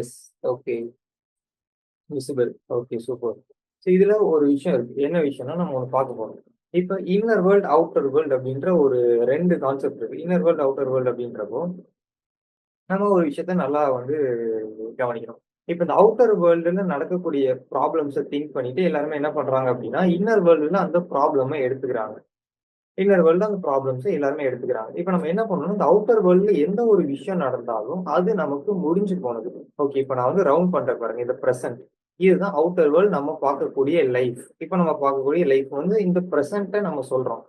Yes okay visible okay super so இதில் ஒரு விஷயம் இருக்கு. என்ன விஷயம்னா நம்ம ஒன்று பார்க்க போகிறோம் இப்போ இன்னர் வேர்ல்ட் அவுட்டர் வேர்ல்ட் அப்படின்ற ஒரு ரெண்டு கான்செப்ட் இருக்கு. இன்னர் வேர்ல்ட் அவுட்டர் வேர்ல்ட் அப்படின்றப்போ நம்ம ஒரு விஷயத்த நல்லா வந்து கவனிக்கணும். இப்போ இந்த அவுட்டர் வேர்ல்டுல நடக்கக்கூடிய ப்ராப்ளம்ஸை திங்க் பண்ணிட்டு எல்லாருமே என்ன பண்றாங்க அப்படின்னா இன்னர் வேர்ல்டுல அந்த ப்ராப்ளமை எடுத்துக்கிறாங்க. இன்னர் வேர்ல்டு அந்த ப்ராப்ளம்ஸை எல்லாருமே எடுத்துக்கிறாங்க. இப்போ நம்ம என்ன பண்ணணும் இந்த அவுட்டர் வேர்ல்டில் எந்த ஒரு விஷயம் நடந்தாலும் அது நமக்கு முடிஞ்சு போனது. ஓகே இப்போ நான் வந்து ரவுண்ட் பண்ணுற பாருங்க இந்த ப்ரெசன்ட் இதுதான் அவுட்டர் வேர்ல்டு நம்ம பார்க்கக்கூடிய லைஃப் இப்போ நம்ம பார்க்கக்கூடிய லைஃப் வந்து இந்த ப்ரெசண்ட்டை நம்ம சொல்கிறோம்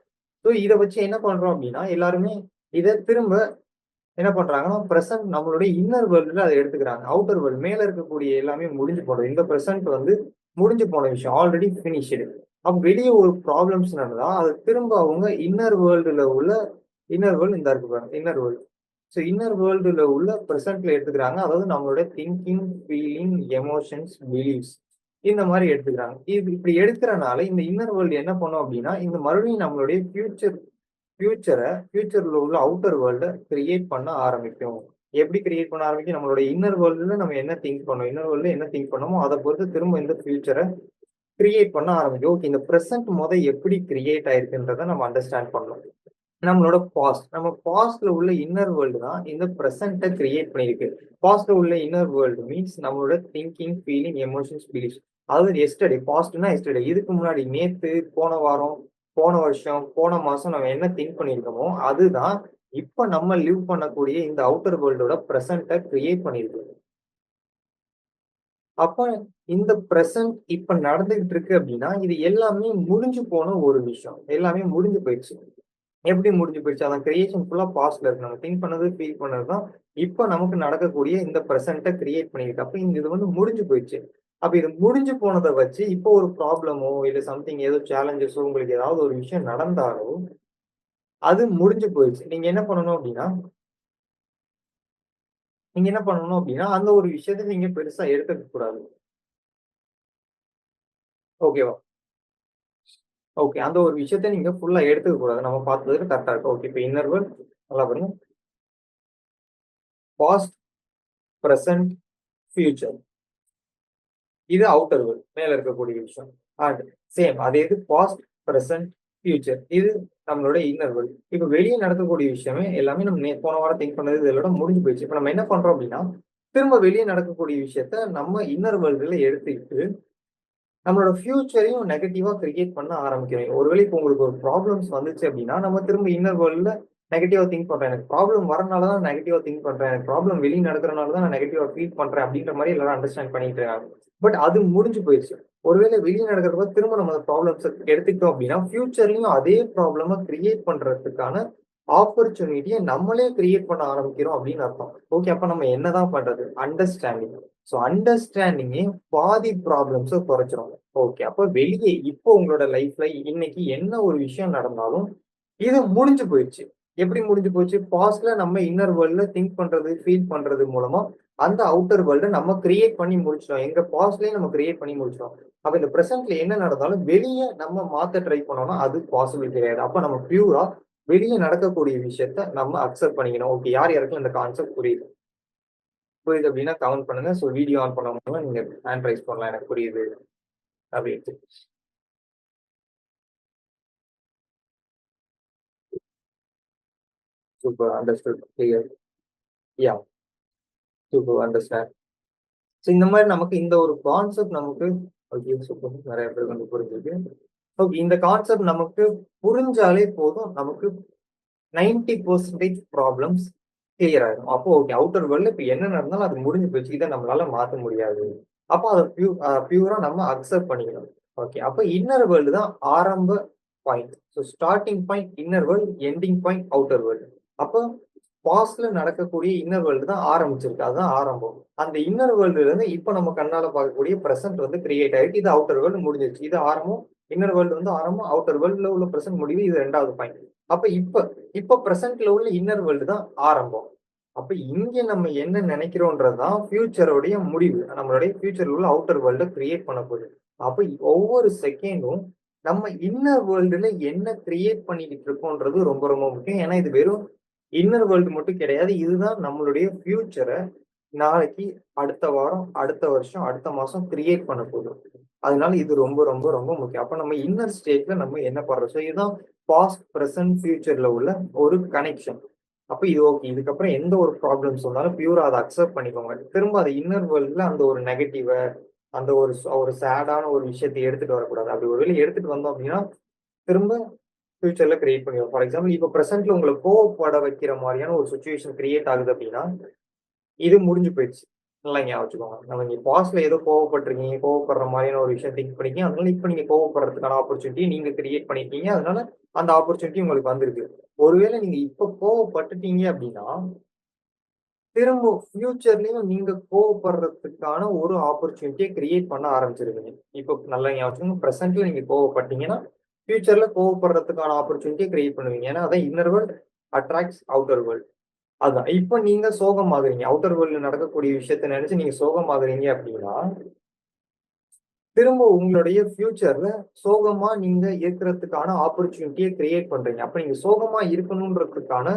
ஸோ இதை வச்சு என்ன பண்ணுறோம் அப்படின்னா எல்லாருமே இதை திரும்ப என்ன பண்ணுறாங்கன்னா ப்ரெசன்ட் நம்மளுடைய இன்னர் வேர்ல்டில் அதை எடுத்துக்கிறாங்க. அவுட்டர் வேர்ல்டு மேலே இருக்கக்கூடிய எல்லாமே முடிஞ்சு போனது. இந்த ப்ரெசன்ட் வந்து முடிஞ்சு போன விஷயம். ஆல்ரெடி ஃபினிஷ்டு அப்போ வெளியே ஒரு ப்ராப்ளம்ஸ் நடந்தா அது திரும்ப அவங்க இன்னர் வேர்ல்டுல உள்ள இன்னர் வேர்ல்டு இந்த இருக்கு பாருங்க இன்னர் வேர்ல்டு ஸோ இன்னர் வேர்ல்டுல உள்ள ப்ரெசன்ட்ல எடுத்துக்கிறாங்க. அதாவது நம்மளோட திங்கிங் ஃபீலிங் எமோஷன்ஸ் பிலீவ்ஸ் இந்த மாதிரி எடுத்துக்கிறாங்க. இது இப்படி எடுக்கிறனால இந்த இன்னர் வேர்ல்டு என்ன பண்ணும் அப்படின்னா இந்த மறுபடியும் நம்மளுடைய ஃபியூச்சர் ஃபியூச்சரை ஃபியூச்சர்ல உள்ள அவுட்டர் வேர்ல்டை கிரியேட் பண்ண ஆரம்பிக்கும். எப்படி கிரியேட் பண்ண ஆரம்பிக்கும்? நம்மளோட இன்னர் வேர்ல்டுல நம்ம என்ன திங்க் பண்ணோம்? இன்னர் வேர்ல்டு என்ன திங்க் பண்ணோமோ அதை பொறுத்து திரும்ப இந்த ஃபியூச்சரை கிரியேட் பண்ண ஆரம்பிக்கும். ஓகே இந்த ப்ரெசன்ட் முத எப்படி கிரியேட் ஆயிருக்குன்றத நம்ம அண்டர்ஸ்டாண்ட் பண்ணணும். நம்மளோட பாஸ்ட் நம்ம பாஸ்ட்ல உள்ள இன்னர் வேர்ல்டு தான் இந்த ப்ரெசென்ட்டை கிரியேட் பண்ணியிருக்கு. பாஸ்ட்ல உள்ள இன்னர் வேர்ல்டு மீன்ஸ் நம்மளோட திங்கிங் ஃபீலிங் எமோஷன்ஸ் பிலீஃப்ஸ் அதாவது எஸ்டர்டே பாஸ்ட்னா எஸ்டர்டே இதுக்கு முன்னாடி நேத்து போன வாரம் போன வருஷம் போன மாசம் நம்ம என்ன திங்க் பண்ணியிருக்கோமோ அதுதான் இப்ப நம்ம லிவ் பண்ணக்கூடிய இந்த அவுட்டர் வேர்ல்டோட ப்ரெசென்ட்டை கிரியேட் பண்ணியிருக்கு. அப்ப இந்த ப்ரெசன்ட் இப்ப நடந்துகிட்டு இருக்கு அப்படின்னா இது எல்லாமே முடிஞ்சு போன ஒரு விஷயம். எல்லாமே முடிஞ்சு போயிடுச்சு. எப்படி முடிஞ்சு போயிடுச்சு? அதான் கிரியேஷன் ஃபுல்லா பாஸ்ட்ல இருக்கு. நம்ம திங்க் பண்ணது ஃபீல் பண்ணது தான் இப்ப நமக்கு நடக்கக்கூடிய இந்த ப்ரெசண்ட்டை கிரியேட் பண்ணியிருக்கு அப்ப இந்த இது வந்து முடிஞ்சு போயிடுச்சு. அப்ப இது முடிஞ்சு போனதை வச்சு இப்போ ஒரு ப்ராப்ளமோ இல்ல சம்திங் ஏதோ சேலஞ்சஸோ உங்களுக்கு ஏதாவது ஒரு விஷயம் நடந்தாலோ அது முடிஞ்சு போயிடுச்சு. நீங்க என்ன பண்ணணும் அப்படின்னா நீங்க என்ன பண்ணணும் அப்படின்னா அந்த ஒரு விஷயத்த நீங்க பெருசா எடுத்துக்க கூடாது. ஓகேவா? ஓகே. அந்த ஒரு விஷயத்த நீங்க ஃபுல்லா எடுத்துக்க கூடாது. நம்ம பார்த்ததுல கரெக்டா இருக்கு. ஓகே. இப்போ இன்னர்வல் நல்லா பாருங்க. பாஸ்ட் ப்ரெசன்ட் ஃபியூச்சர் இது அவுட்டர்வல் மேல இருக்கக்கூடிய விஷயம். அண்ட் சேம் அதே இது பாஸ்ட் ப்ரெசன்ட் ஃபியூச்சர் இது நம்மளோட இன்னர் வேர்ல்ட் இப்போ வெளியே நடக்கக்கூடிய விஷயமே எல்லாமே நம்ம போன வாரம் திங்க் பண்ணது இதோட முடிஞ்சு போயிடுச்சு. இப்போ நம்ம என்ன பண்றோம் அப்படின்னா திரும்ப வெளியே நடக்கக்கூடிய விஷயத்த நம்ம இன்னர் வேர்ல்டுல எடுத்துக்கிட்டு நம்மளோட ஃபியூச்சரையும் நெகட்டிவா கிரியேட் பண்ண ஆரம்பிக்கிறோம். ஒருவேளை இப்போ உங்களுக்கு ஒரு ப்ராப்ளம்ஸ் வந்துச்சு அப்படின்னா நம்ம திரும்ப இன்னர் வேர்ல்டுல நெகட்டிவா திங்க் பண்றேன் எனக்கு ப்ராப்ளம் வரனால தான் நெகட்டிவா திங்க் பண்றேன். எனக்கு ப்ராப்ளம் வெளியே நடக்கிறனால தான் நான் நெகட்டிவா ஃபீல் பண்றேன் அப்படின்ற மாதிரி எல்லாரும் அண்டர்ஸ்டாண்ட் பண்ணிட்டு இருக்காங்க. பட் அது முடிஞ்சு போயிடுச்சு. ஒருவேளை வெளியே நடக்கிறப்ப திரும்ப நம்ம ப்ராப்ளம்ஸ் எடுத்துக்கிட்டோம் அப்படின்னா ஃபியூச்சர்லயும் அதே ப்ராப்ளமை கிரியேட் பண்றதுக்கான ஆப்பர்ச்சுனிட்டியை நம்மளே கிரியேட் பண்ண ஆரம்பிக்கிறோம் அப்படின்னு அர்த்தம். ஓகே அப்ப நம்ம என்னதான் பண்றது? அண்டர்ஸ்டாண்டிங் ஸோ அண்டர்ஸ்டாண்டிங்கே பாதி ப்ராப்ளம்ஸை குறைச்சிரும். ஓகே அப்போ வெளியே இப்போ உங்களோட லைஃப்ல இன்னைக்கு என்ன ஒரு விஷயம் நடந்தாலும் இது முடிஞ்சு போயிடுச்சு. எப்படி முடிஞ்சு போச்சு? பாஸ்ட்ல நம்ம இன்னர் வேர்ல்ட்ல திங்க் பண்றது ஃபீல் பண்றது மூலமா அந்த அவுட்டர் வேர்ல்ட நம்ம கிரியேட் பண்ணி முடிச்சிடும் எங்க பாஸ்ட்லயே நம்ம கிரியேட் பண்ணி முடிச்சிடும் அப்ப இந்த பிரசன்ட்ல என்ன நடந்தாலும் வெளியே நம்ம மாத்த ட்ரை பண்ணோம்னா அது பாசிபிள் கிடையாது. அப்ப நம்ம பியூரா வெளியே நடக்கக்கூடிய விஷயத்த நம்ம அக்செப்ட் பண்ணிக்கணும். ஓகே யார் யாருக்கும் இந்த கான்செப்ட் புரியுது? புரியுது அப்படின்னா கவுண்ட் பண்ணுங்க. ஸோ வீடியோ ஆன் பண்ணாம நீங்க ஹேண்ட் ரைஸ் பண்ணலாம். எனக்கு புரியுது அப்படின்ட்டு. Super understood clear yeah super understand so இந்த மாதிரி நமக்கு இந்த ஒரு கான்செப்ட் நமக்கு நிறைய பேருக்கு வந்து புரிஞ்சிருக்கு ஓகே இந்த கான்செப்ட் நமக்கு புரிஞ்சாலே போதும் நமக்கு நைன்டி பர்சன்டேஜ் ப்ராப்ளம்ஸ் கிளியர் ஆகிடும் அப்போ ஓகே அவுட்டர் வேர்ல்டில் இப்போ என்ன நடந்தாலும் அது முடிஞ்சு போச்சு இதை நம்மளால மாற்ற முடியாது. அப்போ அதை பியூ பியூரா நம்ம அக்செப்ட் பண்ணிக்கணும். ஓகே அப்போ இன்னர் வேர்ல்டு தான் ஆரம்ப point so starting point inner world ending point outer world அப்போ பாஸ்ட்ல நடக்கக்கூடிய இன்னர் வேர்ல்டு தான் ஆரம்பிச்சிருக்கு. அதுதான் ஆரம்பம். அந்த இன்னர் வேர்ல்டுல இருந்து இப்போ நம்ம கண்ணால பார்க்கக்கூடிய பிரசன்ட் வந்து கிரியேட் ஆயிருக்கு. இது அவுட்டர் வேர்ல்டு முடிஞ்சிருச்சு. இது ஆரம்பம் இன்னர் வேர்ல்டு வந்து ஆரம்பம் அவுட்டர் வேர்ல்டுல உள்ள பிரசன்ட் முடிவு இது ரெண்டாவது பாயிண்ட் அப்ப இப்ப இப்ப பிரசன்ட்ல உள்ள இன்னர் வேர்ல்டு தான் ஆரம்பம். அப்ப இங்க நம்ம என்ன நினைக்கிறோன்றது தான் ஃபியூச்சருடைய முடிவு. நம்மளுடைய ஃபியூச்சர்ல உள்ள அவுட்டர் வேர்ல்டை கிரியேட் பண்ண போகுது. அப்ப ஒவ்வொரு செகண்டும் நம்ம இன்னர் வேர்ல்டுல என்ன கிரியேட் பண்ணிக்கிட்டு இருக்கோன்றது ரொம்ப ரொம்ப முக்கியம். ஏன்னா இது வெறும் இன்னர் வேர்ல்டு மட்டும் கிடையாது. இதுதான் நம்மளுடைய ஃபியூச்சரை நாளைக்கு அடுத்த வாரம் அடுத்த வருஷம் அடுத்த மாசம் கிரியேட் பண்ண போதும் அதனால இது ரொம்ப ரொம்ப ரொம்ப முக்கியம். அப்ப நம்ம இன்னர் ஸ்டேட்ல நம்ம என்ன பண்றோம்? ஸோ இதுதான் பாஸ்ட் ப்ரெசன்ட் ஃபியூச்சர்ல உள்ள ஒரு கனெக்ஷன் அப்ப இது ஓகே இதுக்கப்புறம் எந்த ஒரு ப்ராப்ளம்ஸ் வந்தாலும் பியூரா அதை அக்செப்ட் பண்ணிக்கோங்க. திரும்ப அந்த இன்னர் வேர்ல்டுல அந்த ஒரு நெகட்டிவ அந்த ஒரு ஒரு சேடான ஒரு விஷயத்தை எடுத்துட்டு வரக்கூடாது. அப்படி ஒரு வேலை எடுத்துட்டு வந்தோம் அப்படின்னா திரும்ப ஃபியூச்சர்ல கிரியேட் பண்ணிடும் ஃபார் எக்ஸாம்பிள் இப்போ ப்ரெசென்ட்ல உங்களை கோவப்பட வைக்கிற மாதிரியான ஒரு சுச்சுவேஷன் கிரியேட் ஆகுது அப்படின்னா இது முடிஞ்சு போயிடுச்சு. நல்லா ஞாபகம் வச்சுக்கோங்க. நம்ம இங்கே பாஸ்ட்ல ஏதோ கோவப்பட்டிருக்கீங்க கோவப்படுற மாதிரியான ஒரு விஷயம் திங்க் பண்ணிக்கீங்க அதனால இப்போ நீங்க கோவப்படுறதுக்கான ஆப்பர்ச்சுனிட்டி நீங்க கிரியேட் பண்ணிருக்கீங்க. அதனால அந்த ஆப்பர்ச்சுனிட்டி உங்களுக்கு வந்திருக்கு. ஒருவேளை நீங்க இப்போ கோவப்பட்டுட்டீங்க அப்படின்னா திரும்ப ஃபியூச்சர்லயும் நீங்க கோவப்படுறதுக்கான ஒரு ஆப்பர்ச்சுனிட்டியை கிரியேட் பண்ண ஆரம்பிச்சிருக்கீங்க இப்போ நல்லா ஞாபகம் ப்ரெசென்ட்ல நீங்க கோவப்பட்டீங்கன்னா ஃபியூச்சர்ல கோவப்படுறதுக்கான ஆப்பர்ச்சுனிட்டியை கிரியேட் பண்ணுவீங்க. ஏன்னா அதான் inner world attracts outer world அதுதான் இப்போ நீங்க சோகமாகறீங்க. அவுட்டர் வேர்ல்டு நடக்கக்கூடிய விஷயத்த நினைச்சு நீங்க சோகமாகறீங்க அப்படின்னா திரும்ப உங்களுடைய ஃபியூச்சர்ல சோகமா நீங்க இருக்கிறதுக்கான ஆப்பர்ச்சுனிட்டியை கிரியேட் பண்றீங்க. அப்ப நீங்க சோகமா இருக்கணுன்றதுக்கான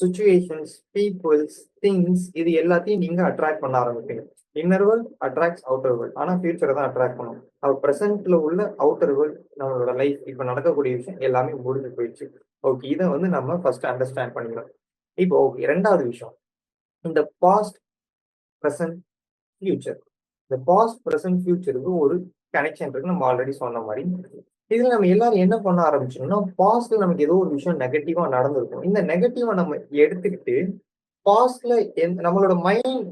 சுச்சுவேஷன்ஸ் பீப்புள்ஸ் திங்ஸ் இது எல்லாத்தையும் நீங்க அட்ராக்ட் பண்ண ஆரம்பிப்பீங்க. Inner world attracts outer world ஆனால் ஃபியூச்சரை தான் அட்ராக்ட் பண்ணும். அவர் ப்ரெசென்ட்ல உள்ள அவுட்டர் வேர்ல்ட் நம்மளோட லைஃப் இப்போ நடக்கக்கூடிய விஷயம் எல்லாமே முடிஞ்சு போயிடுச்சு. ஓகே இதை வந்து நம்ம ஃபர்ஸ்ட் அண்டர்ஸ்டாண்ட் பண்ணிக்கணும். இப்போ ஓகே ரெண்டாவது விஷயம். இந்த பாஸ்ட் ப்ரெசன்ட் ஃபியூச்சர் இந்த பாஸ்ட் ப்ரெசன்ட் ஃபியூச்சருக்கு ஒரு கனெக்ஷன் இருக்கு. நம்ம ஆல்ரெடி சொன்ன மாதிரி. இதுல நம்ம எல்லாரும் என்ன பண்ண ஆரம்பிச்சோம்னா பாஸ்ட்ல நமக்கு ஏதோ ஒரு விஷயம் நெகட்டிவா நடந்திருக்கும். இந்த நெகட்டிவா நம்ம எடுத்துக்கிட்டு பாஸ்ட்ல நம்மளோட மைண்ட்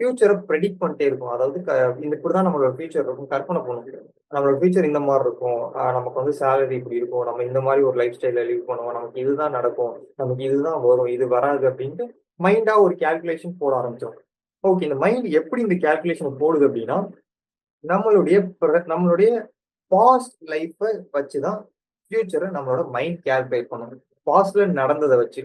ஃபியூச்சரை ப்ரெடிக்ட் பண்ணிட்டே இருக்கும். அதாவது இந்த இப்படி தான் நம்மளோட ஃபியூச்சர் இருக்கும். கற்பனை பண்ணும் நம்மளோட ஃபியூச்சர் இந்த மாதிரி இருக்கும். நமக்கு வந்து சேலரி இப்படி இருக்கும். நம்ம இந்த மாதிரி ஒரு லைஃப் ஸ்டைல லீவ் பண்ணுவோம். நமக்கு இதுதான் நடக்கும். நமக்கு இதுதான் வரும். இது வராது அப்படின்ட்டு மைண்டாக ஒரு கேல்குலேஷன் போட ஆரம்பிச்சோம் ஓகே இந்த மைண்ட் எப்படி இந்த கேல்குலேஷனை போடுது அப்படின்னா நம்மளுடைய நம்மளுடைய பாஸ்ட் லைஃப்பை வச்சு தான் ஃபியூச்சரை நம்மளோட மைண்ட் கேல்குலேட் பண்ணணும். பாஸ்ட்ல நடந்ததை வச்சு.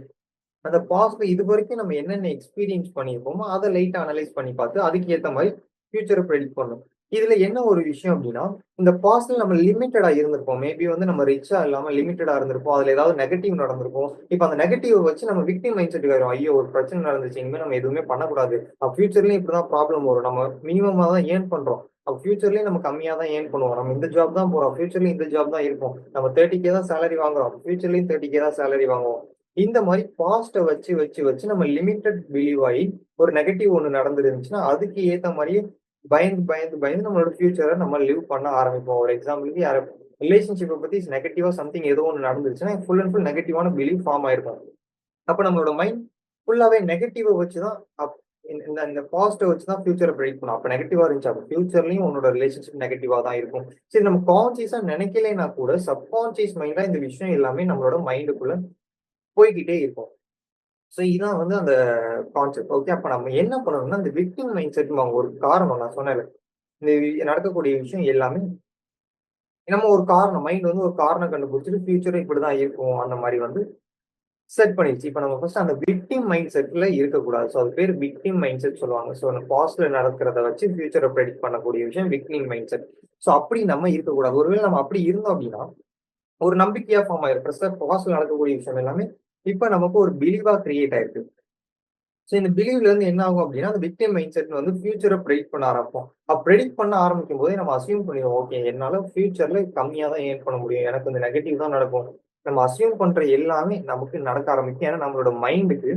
அந்த பாஸ்ட்ல இது வரைக்கும் நம்ம என்னென்ன எக்ஸ்பீரியன்ஸ் பண்ணியிருப்போமோ அதை லைட்டா அனலைஸ் பண்ணி பார்த்து அதுக்கு ஏற்ற மாதிரி ஃபியூச்சரை ப்ரெடிக்ட் பண்ணும் இதுல என்ன ஒரு விஷயம் அப்படின்னா இந்த பாஸ்ட்ல நம்ம லிமிட்டடா இருந்திருப்போம். மேபி வந்து நம்ம ரிச்சா இல்லாம லிமிட்டடா இருந்திருப்போம். அதுல ஏதாவது நெகட்டிவ் நடந்திருக்கும். இப்ப அந்த நெகட்டிவ் வச்சு நம்ம விக்டிம் மைண்ட் செட் வரும். ஐயோ ஒரு பிரச்சனை நடந்துச்சு. இனிமே நம்ம எதுவுமே பண்ணக்கூடாது. அப்ப ஃபியூச்சர்லயும் இப்படிதான் ப்ராப்ளம் வரும். நம்ம மினிமமா தான் ஏர்ன் பண்றோம். அப்போ ஃபியூச்சர்லயும் நம்ம கம்மியா தான் ஏர்ன் பண்ணுவோம். நம்ம இந்த ஜாப் தான் போறோம். ஃபியூச்சர்லயும் இந்த ஜாப் தான் இருக்கும். நம்ம தேர்ட்டி கே தான் சேலரி வாங்குறோம். ஃபியூச்சர்லயும் தேர்ட்டி கே தான் சேலரி வாங்குவோம். இந்த மாதிரி பாஸ்ட்டை வச்சு வச்சு வச்சு நம்ம லிமிட்டட் பிலீவ் ஆகி ஒரு நெகட்டிவ் ஒன்று நடந்துருந்துச்சுன்னா அதுக்கு ஏற்ற மாதிரியே பயந்து பயந்து பயந்து நம்மளோட ஃபியூச்சரை நம்ம லிவ் பண்ண ஆரம்பிப்போம். ஒரு எக்ஸாம்பிளுக்கு யார ரிலேஷன்ஷிப்பை பற்றி நெகட்டிவாக சம்திங் ஏதோ ஒன்று நடந்துருச்சுன்னா ஃபுல் அண்ட் ஃபுல் நெகட்டிவான பிலீவ் ஃபார்ம் ஆயிருக்கும். அப்போ நம்மளோட மைண்ட் ஃபுல்லாகவே நெகட்டிவை வச்சு தான் இந்த இந்த பாசிட்டிவ் வச்சு தான் ஃபியூச்சரை ப்ரெடிக் பண்ணும். அப்போ நெகட்டிவாக இருந்துச்சு அப்போ ஃபியூச்சர்லையும் உன்னோட ரிலேஷன்ஷிப் நெகட்டிவாக தான் இருக்கும். சரி நம்ம கான்சியஸாக நினைக்கலைன்னா கூட சப்கான்சியஸ் மைண்டாக இந்த விஷயம் எல்லாமே நம்மளோட மைண்டுக்குள்ள போய்கிட்டே இருக்கும். ஸோ இதுதான் வந்து அந்த கான்செப்ட் ஓகே அப்போ நம்ம என்ன பண்ணணும்னா அந்த விக்டிம் மைண்ட் செட் ஒரு காரணம் நான் சொன்னேன் இந்த நடக்கக்கூடிய விஷயம் எல்லாமே நம்ம ஒரு காரணம் மைண்ட் வந்து ஒரு காரணம் கண்டுபிடிச்சிட்டு ஃபியூச்சர் இப்படிதான் இருக்கும் அந்த மாதிரி வந்து செட் பண்ணிடுச்சு. இப்போ நம்ம ஃபர்ஸ்ட் அந்த விக்டிம் மைண்ட் செட்டில் இருக்கக்கூடாது. ஸோ அது பேர் விக்டிம் மைண்ட் செட் சொல்லுவாங்க. ஸோ அந்த பாஸ்ட்ல நடக்கிறத வச்சு ஃபியூச்சரை ப்ரெடிக்ட் பண்ணக்கூடிய விஷயம் விக்டிம் மைண்ட் செட் ஸோ அப்படி நம்ம இருக்கக்கூடாது. ஒருவேளை நம்ம அப்படி இருந்தோம் அப்படின்னா ஒரு நம்பிக்கையா ஃபார்ம் ஆயிருக்கு பாஸ்ட்ல நடக்கக்கூடிய விஷயம் எல்லாமே இப்ப நமக்கு ஒரு பிலீவா கிரியேட் ஆயிருக்கு. ஸோ இந்த பிலீவ்ல இருந்து என்ன ஆகும் அப்படின்னா அந்த விக்டிம் மைண்ட் செட் வந்து ஃபியூச்சரை ப்ரெடிக்ட் பண்ண ஆரம்பிப்போம். அப்போ ப்ரெடிக்ட் பண்ண ஆரம்பிக்கும் போதே நம்ம அசியூம் பண்ணிடுவோம். ஓகே என்னால ஃபியூச்சர்ல கம்மியாக தான் ஏன் பண்ண முடியும். எனக்கு இந்த நெகட்டிவ் தான் நடக்கும். நம்ம அசியூம் பண்ற எல்லாமே நமக்கு நடக்க ஆரம்பிக்கும். ஏன்னா நம்மளோட மைண்டுக்கு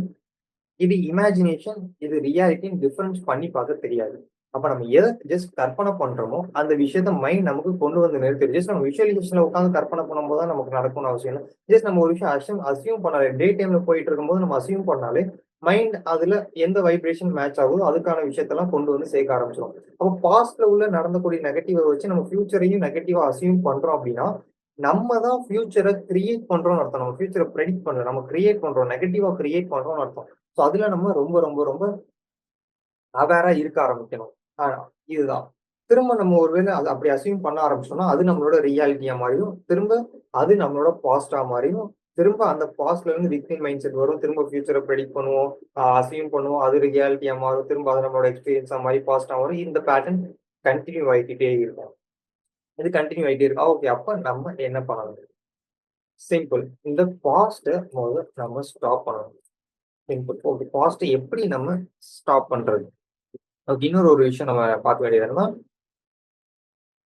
இது இமேஜினேஷன் இது ரியாலிட்டின்னு டிஃபரன்ஸ் பண்ணி பார்க்க தெரியாது. அப்ப நம்ம எதை ஜஸ்ட் கற்பனை பண்றோமோ அந்த விஷயத்த மைண்ட் நமக்கு கொண்டு வந்து நிறுத்திடும் ஜஸ்ட் நம்ம விஷுவலைசேஷன்ல உட்காந்து கற்பனை பண்ணும்போது தான் நமக்கு நடக்கணும்னு அவசியம் இல்லை. ஜஸ்ட் நம்ம ஒரு விஷயம் அசியூம் அசியூம் பண்ணாலே டே டைம்ல போயிட்டு இருக்கும்போது நம்ம அசியூம் பண்ணாலே மைண்ட் அதுல எந்த வைப்ரேஷன் மேட்ச் ஆகுதோ அதுக்கான விஷயத்தெல்லாம் கொண்டு வந்து சேர்க்க ஆரம்பிச்சிடும் அப்போ பாஸ்ட்ல உள்ள நடந்தக்கூடிய நெகட்டிவை வச்சு நம்ம ஃபியூச்சரையும் நெகட்டிவா அசியூம் பண்றோம் அப்படின்னா நம்ம தான் ஃபியூச்சரை கிரியேட் பண்றோம்னு அர்த்தம். நம்ம ஃபியூச்சரை ப்ரெடிக்ட் பண்றோம். நம்ம கிரியேட் பண்றோம். நெகட்டிவா கிரியேட் பண்றோம்னு அர்த்தம். ஸோ அதுல நம்ம ரொம்ப ரொம்ப ரொம்ப அவேரா இருக்க ஆரம்பிக்கணும். இதுதான். திரும்ப நம்ம ஒருவேளை அது அப்படி அசியூம் பண்ண ஆரம்பிச்சோம்னா அது நம்மளோட ரியாலிட்டியா மாறியும் திரும்ப அது நம்மளோட பாஸ்டா மாறியும் திரும்ப அந்த பாஸ்ட்ல இருந்து விக்டிம் மைண்ட் செட் வரும். திரும்ப ஃபியூச்சரை ப்ரெடிக்ட் பண்ணுவோம். அசியூம் பண்ணுவோம். அது ரியாலிட்டியா மாறும். திரும்ப அது நம்மளோட எக்ஸ்பீரியன்ஸா மாதிரி பாஸ்டா வரும் இந்த பேட்டர்ன் கண்டினியூ ஆகிக்கிட்டே இருக்கும். இது கண்டினியூ ஆகிட்டே இருக்கும். ஓகே அப்ப நம்ம என்ன பண்ணணும்? சிம்பிள் இந்த பாஸ்ட முதல்ல நம்ம ஸ்டாப் பண்ணணும். சிம்பிள் ஓகே பாஸ்ட்டை எப்படி நம்ம ஸ்டாப் பண்றது? ஓகே இன்னொரு ஒரு விஷயம் நம்ம பார்க்க வேண்டியது என்னன்னா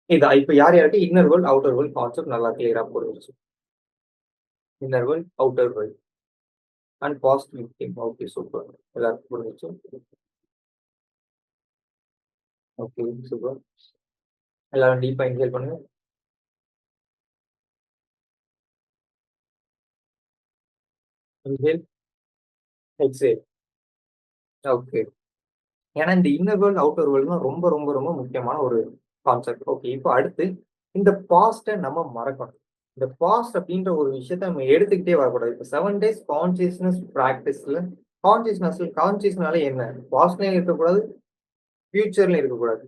இதா இப்ப யார் யாருக்கு inner world outer world concept நல்லா கிளியரா புரிஞ்சிச்சு inner world outer world and positive thing okay super எல்லாருக்கும் புரிஞ்சிச்சு ஓகே சூப்பர் எல்லாரும் டீப்பா இன்ஹேல் பண்ணுங்க. இன்ஹேல் எக்ஸேல் ஓகே ஏன்னா இந்த இன்னர் வேர்ல்டு அவுட்டர் வேர்ல்டு ரொம்ப ரொம்ப ரொம்ப முக்கியமான ஒரு கான்செப்ட் ஓகே இப்போ அடுத்து இந்த பாஸ்ட்டை நம்ம மறக்கணும். இந்த பாஸ்ட் அப்படின்ற ஒரு விஷயத்த நம்ம எடுத்துக்கிட்டே வரக்கூடாது. இப்போ செவன் டேஸ் கான்சியஸ்னஸ் ப்ராக்டிஸ்ல கான்சியஸ்னஸ்ல கான்சியஸ்னால என்ன? பாஸ்ட்லயும் இருக்கக்கூடாது ஃபியூச்சர்லயும் இருக்கக்கூடாது.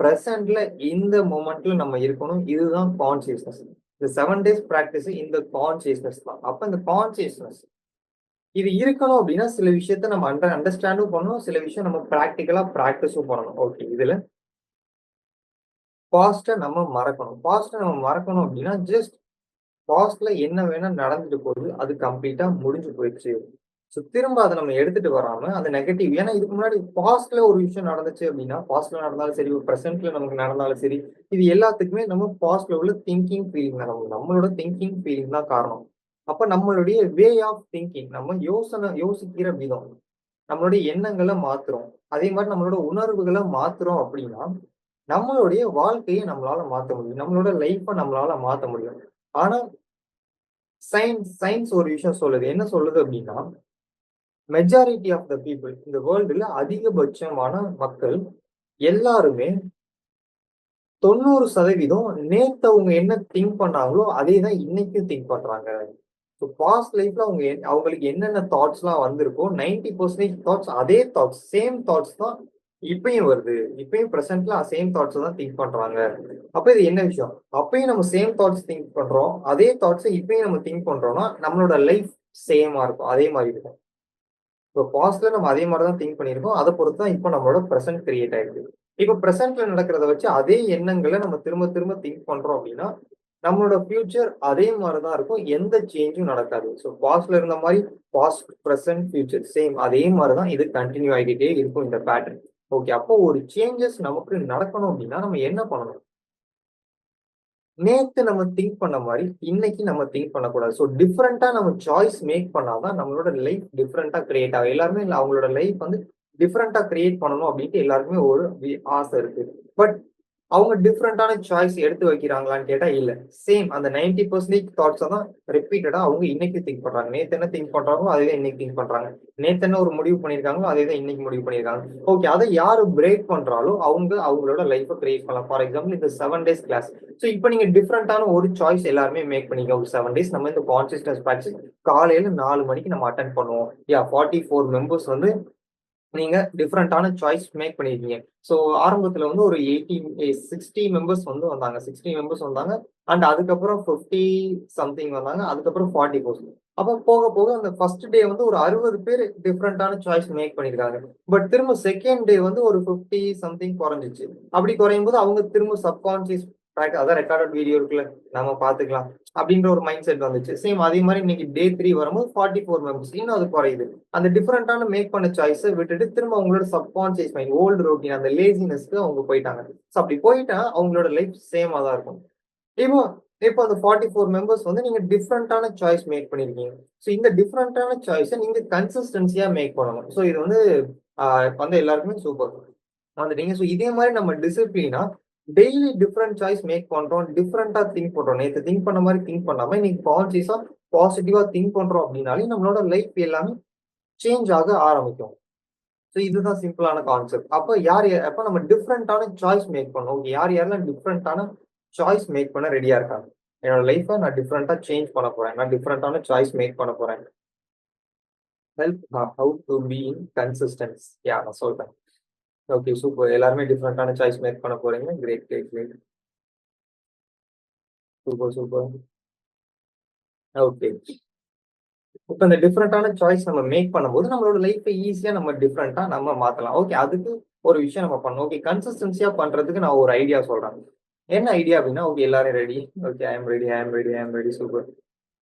ப்ரெசன்ட்ல இந்த மூமெண்ட்ல நம்ம இருக்கணும். இதுதான் கான்சியஸ்னஸ் இந்த செவன் டேஸ் ப்ராக்டிஸ் இந்த கான்சியஸ்னஸ் தான். அப்போ இந்த கான்சியஸ்னஸ் இது இருக்கணும் அப்படின்னா சில விஷயத்த நம்ம அண்டர் அண்டர்ஸ்டாண்டும் பண்ணணும் சில விஷயம் நம்ம ப்ராக்டிக்கலா ப்ராக்டிஸும் பண்ணணும். ஓகே இதுல பாஸ்ட்டை நம்ம மறக்கணும். பாஸ்ட்டை நம்ம மறக்கணும் அப்படின்னா ஜஸ்ட் பாஸ்ட்ல என்ன வேணா நடந்துட்டு போகுது அது கம்ப்ளீட்டா முடிஞ்சு போயிடுச்சு. ஸோ திரும்ப அதை நம்ம எடுத்துட்டு வராம அந்த நெகட்டிவ் ஏன்னா இதுக்கு முன்னாடி பாஸ்ட்ல ஒரு விஷயம் நடந்துச்சு அப்படின்னா பாஸ்ட்ல நடந்தாலும் சரி ப்ரெசென்ட்ல நமக்கு நடந்தாலும் சரி இது எல்லாத்துக்குமே நம்ம பாஸ்ட்ல உள்ள திங்கிங் ஃபீலிங் தான். நம்ம நம்மளோட திங்கிங் ஃபீலிங் தான் காரணம். அப்ப நம்மளுடைய வே ஆஃப் திங்கிங் நம்ம யோசனை யோசிக்கிற விதம் நம்மளுடைய எண்ணங்களை மாத்துறோம். அதே மாதிரி நம்மளோட உணர்வுகளை மாத்துறோம் அப்படின்னா நம்மளுடைய வாழ்க்கையை நம்மளால மாத்த முடியும். நம்மளோட லைஃப்பை நம்மளால மாத்த முடியும். ஆனா சயின்ஸ் சயின்ஸ் ஒரு விஷயம் சொல்லுது. என்ன சொல்லுது அப்படின்னா மெஜாரிட்டி ஆஃப் த பீப்புள் இந்த வேர்ல்டுல அதிகபட்சமான மக்கள் எல்லாருமே தொண்ணூறு சதவீதம் நேத்து அவங்க என்ன திங்க் பண்ணாங்களோ அதே தான் இன்னைக்கும் திங்க் பண்றாங்க. ஸோ பாஸ்ட் லைஃப்ல அவங்க என்- அவங்களுக்கு என்னென்ன தாட்ஸ்லாம் வந்திருக்கோ நைன்டி பர்சன்டேஜ் தாட்ஸ் அதே தாட்ஸ் சேம் தாட்ஸ் தான் இப்பயும் வருது. இப்பயும் ப்ரெசென்ட்ல சேம் தாட்ஸ் தான் திங்க் பண்றாங்க. அப்ப இது என்ன விஷயம்? அப்பயும் நம்ம சேம் தாட்ஸ் திங்க் பண்றோம். அதே தாட்ஸ் இப்பயும் நம்ம திங்க் பண்றோம்னா நம்மளோட லைஃப் சேமா இருக்கும். அதே மாதிரி இருக்கும். இப்போ பாஸ்ட்ல நம்ம அதே மாதிரி தான் திங்க் பண்ணியிருக்கோம். அதை பொறுத்து தான் இப்போ நம்மளோட ப்ரெசென்ட் கிரியேட் ஆயிருக்கு. இப்போ ப்ரெசென்ட்ல நடக்கிறத வச்சு அதே எண்ணங்களை நம்ம திரும்ப திரும்ப திங்க் பண்றோம் அப்படின்னா நம்மளோட ஃபியூச்சர் அதே மாதிரி தான் இருக்கும். எந்த சேஞ்சும் நடக்காது. ஸோ பாஸ்ட்ல இருந்த மாதிரி பாஸ்ட் ப்ரெசென்ட் ஃபியூச்சர் சேம் அதே மாதிரி தான் இது கண்டினியூ ஆகிக்கிட்டே இருக்கும் இந்த பேட்டர்ன் ஓகே அப்போ ஒரு சேஞ்சஸ் நமக்கு நடக்கணும் அப்படின்னா நம்ம என்ன பண்ணணும்? நேத்து நம்ம திங்க் பண்ண மாதிரி இன்னைக்கு நம்ம திங்க் பண்ணக்கூடாது. ஸோ டிஃப்ரெண்டா நம்ம சாய்ஸ் மேக் பண்ணாதான் நம்மளோட லைஃப் டிஃப்ரெண்டா கிரியேட் ஆகும். எல்லாருமே அவங்களோட லைஃப் வந்து டிஃப்ரெண்டா கிரியேட் பண்ணணும் அப்படின்ட்டு எல்லாருக்குமே ஒரு ஆசை இருக்கு. பட் அவங்க டிஃப்ரெண்டான சாய்ஸ் எடுத்து வைக்கிறாங்களான்னு கேட்டா இல்ல. சேம் அந்த நைன்டி பர்சன்டேஜ் தாட்ஸை தான் ரிப்பீட்டடா அவங்க இன்னைக்கு திங்க் பண்றாங்க. நேத்து என்ன திங்க் பண்றாங்களோ அதே தான் இன்னைக்கு திங்க் பண்றாங்க. நேத்து என்ன ஒரு முடிவு பண்ணிருக்காங்களோ அதே தான் இன்னைக்கு முடிவு பண்ணிருக்காங்க ஓகே அதை யாரு பிரேக் பண்றாலோ அவங்க அவங்களோட லைஃபை கிரியேட் பண்ணலாம். ஃபார் எக்ஸாம்பிள் இந்த செவன் டேஸ் கிளாஸ் ஸோ இப்போ நீங்க டிஃப்ரெண்டான ஒரு சாய்ஸ் எல்லாருமே மேக் பண்ணிக்க ஒரு செவன் டேஸ் நம்ம இந்த கான்சியஸ்னஸ் பேட்ச் காலையில நாலு மணிக்கு நம்ம அட்டன் பண்ணுவோம். யா ஃபார்ட்டி ஃபோர் மெம்பர்ஸ் வந்து நீங்க டிஃப்ரெண்டான சாய்ஸ் மேக் பண்ணிருக்கீங்க. ஸோ ஆரம்பத்துல வந்து ஒரு எயிட்டி சிக்ஸ்டி மெம்பர்ஸ் வந்து வந்தாங்க. சிக்ஸ்டி மெம்பர்ஸ் வந்தாங்க. அண்ட் அதுக்கப்புறம் ஃபிஃப்டி சம்திங் வந்தாங்க. அதுக்கப்புறம் ஃபார்ட்டி பர்சன்ட் அப்போ போக போக அந்த ஃபர்ஸ்ட் டே வந்து ஒரு அறுபது பேர் டிஃப்ரெண்டான சாய்ஸ் மேக் பண்ணியிருக்காங்க பட் திரும்ப செகண்ட் டே வந்து ஒரு ஃபிஃப்டி சம்திங் குறைஞ்சிச்சு. அப்படி குறையும் போது அவங்க திரும்ப சப்கான்சியஸ் அதான் ரெக்கார்டட் வீடியோ இருக்குல்ல. நம்ம பார்த்துக்கலாம். அப்படின்ற ஒரு மைண்ட் செட் வந்துச்சு. சேம் அதே மாதிரி இன்னைக்கு டே த்ரீ வரும்போது ஃபார்ட்டி ஃபோர் மெம்பர்ஸ் இன்னும் அது குறையுது. அந்த டிஃப்ரெண்டான மேக் பண்ண சாய்ஸை விட்டுட்டு திரும்ப அவங்களோட சப்கான்சியஸ் மைண்ட் ஓல்டு ரொட்டீன் அந்த லேசினஸ்க்கு அவங்க போயிட்டாங்க. ஸோ அப்படி போயிட்டா அவங்களோட லைஃப் சேமா தான் இருக்கும். இப்போ இப்போ அந்த ஃபார்ட்டி ஃபோர் மெம்பர்ஸ் வந்து நீங்க டிஃப்ரெண்டான சாய்ஸ் மேக் பண்ணிருக்கீங்க. ஸோ இந்த டிஃப்ரெண்டான சாய்ஸை நீங்க கன்சிஸ்டன்சியா மேக் பண்ணணும். ஸோ இது வந்து வந்து எல்லாருக்குமே சூப்பர் வந்துட்டீங்க. ஸோ இதே மாதிரி நம்ம டிசிப்ளினா டெய்லி டிஃப்ரெண்ட் சாய்ஸ் மேக் பண்றோம். டிஃப்ரெண்டா திங்க் பண்றோம். நேற்று திங்க் பண்ண மாதிரி திங்க் பண்ணாம இன்னைக்கு கான்சியஸா பாசிட்டிவா திங்க் பண்றோம் அப்படின்னாலே நம்மளோட லைஃப் எல்லாமே சேஞ்ச் ஆக ஆரம்பிக்கும். ஸோ இதுதான் சிம்பிளான கான்செப்ட் அப்போ யார் யார் அப்போ நம்ம டிஃப்ரெண்டான சாய்ஸ் மேக் பண்ணோம். ஓகே யார் யாரெல்லாம் டிஃப்ரெண்டான சாய்ஸ் மேக் பண்ண ரெடியா இருக்காங்க? என்னோட லைஃப்பை நான் டிஃப்ரெண்டா சேஞ்ச் பண்ண போறேன். நான் டிஃப்ரெண்டான சாய்ஸ் மேக் பண்ண போறேன். Help how to be in consistence யா நான் சொல்றேன். ஓகே சூப்பர் எல்லாருமே டிஃப்ரெண்ட்டான சாய்ஸ் மேக் பண்ண போறீங்க. Great great great super super okay இப்போ இந்த டிஃப்ரெண்ட்டான சாய்ஸ் நம்ம மேக் பண்ணும்போது நம்மளோட லைஃப்பை ஈஸியாக நம்ம டிஃப்ரெண்ட்டாக நம்ம மாத்தலாம். ஓகே அதுக்கு ஒரு விஷயம் நம்ம பண்ணணும். ஓகே கன்சிஸ்டன்சியாக பண்ணுறதுக்கு நான் ஒரு ஐடியா சொல்கிறேன் என்ன ஐடியா அப்படின்னா ஓகே எல்லாரும் ready okay I am ready I am ready I am ready super